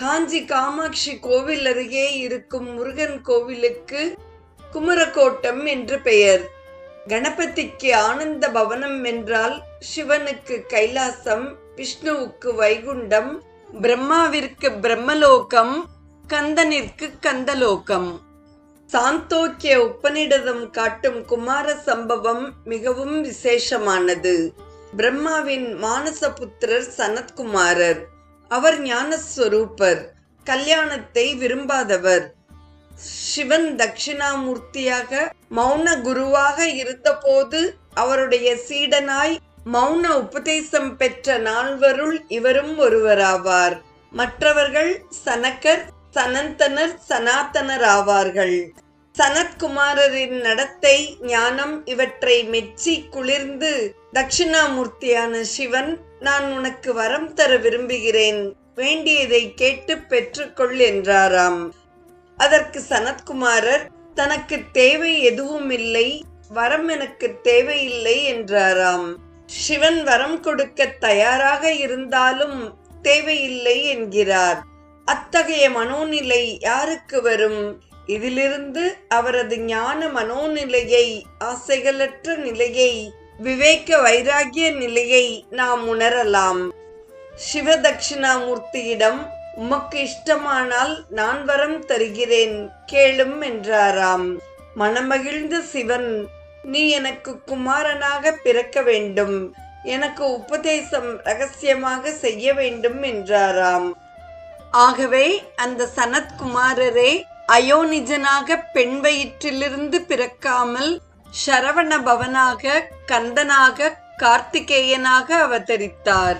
காஞ்சி காமாட்சி கோவில் அருகே இருக்கும் முருகன் கோவிலுக்கு குமரக்கோட்டம் என்று பெயர். கணபதிக்கு ஆனந்த பவனம் என்றால் சிவனுக்கு கைலாசம் விஷ்ணுவுக்கு வைகுண்டம் பிரம்மாவிற்கு பிரம்மலோகம் கந்தனிற்கு கந்தலோகம். சாந்தோக்கிய உபநிடதம் காட்டும் குமார சம்பவம் மிகவும் விசேஷமானது. பிரம்மாவின் மானசபுத்திரர் சனத்குமாரர். அவர் ஞானஸ்வரூபர். கல்யாணத்தை விரும்பாதவர். சிவன் தட்சிணாமூர்த்தியாக மௌன குருவாக இருந்தபோது அவருடைய சீடனாய் மௌன உபதேசம் பெற்ற நால்வருள் இவரும் ஒருவராவார். மற்றவர்கள் சனக்கர் சனந்தனர் சனாத்தனர் ஆவார்கள் சனத்குமாரரின் நடத்தை ஞானம் இவற்றை மெச்சி குளிர்ந்து தட்சிணாமூர்த்தியான சிவன் நான் உனக்கு வரம் தர விரும்புகிறேன். வேண்டியதை கேட்டு பெற்றுக்கொள் என்றாராம். அதற்கு சனத்குமாரர் தனக்கு தேவை எதுவும் இல்லை வரம் எனக்கு தேவையில்லை என்றாராம். சிவன் வரம் கொடுக்க தயாராக இருந்தாலும் தேவையில்லை என்கிறார். அத்தகைய மனோநிலை யாருக்கு வரும்? இதிலிருந்து அவரது ஞான மனோநிலையை ஆசைகளற்ற நிலையை விவேக வைராகிய நிலையை நாம் உணரலாம். சிவதட்சிணாமூர்த்தியிடம் உமக்கு இஷ்டமானால் நான் வரம் தருகிறேன் கேளும் என்றாராம். மனமகிழ்ந்த சிவன் நீ எனக்கு குமாரனாக பிறக்க வேண்டும். எனக்கு உபதேசம் ரகசியமாக செய்ய வேண்டும் என்றாராம். ஆகவே அந்த சனத்குமாரரே அயோனிஜனாக பெண் வயிற்றிலிருந்து பிறக்காமல் சரவண பவனாக கந்தனாக கார்த்திகேயனாக அவதரித்தார்.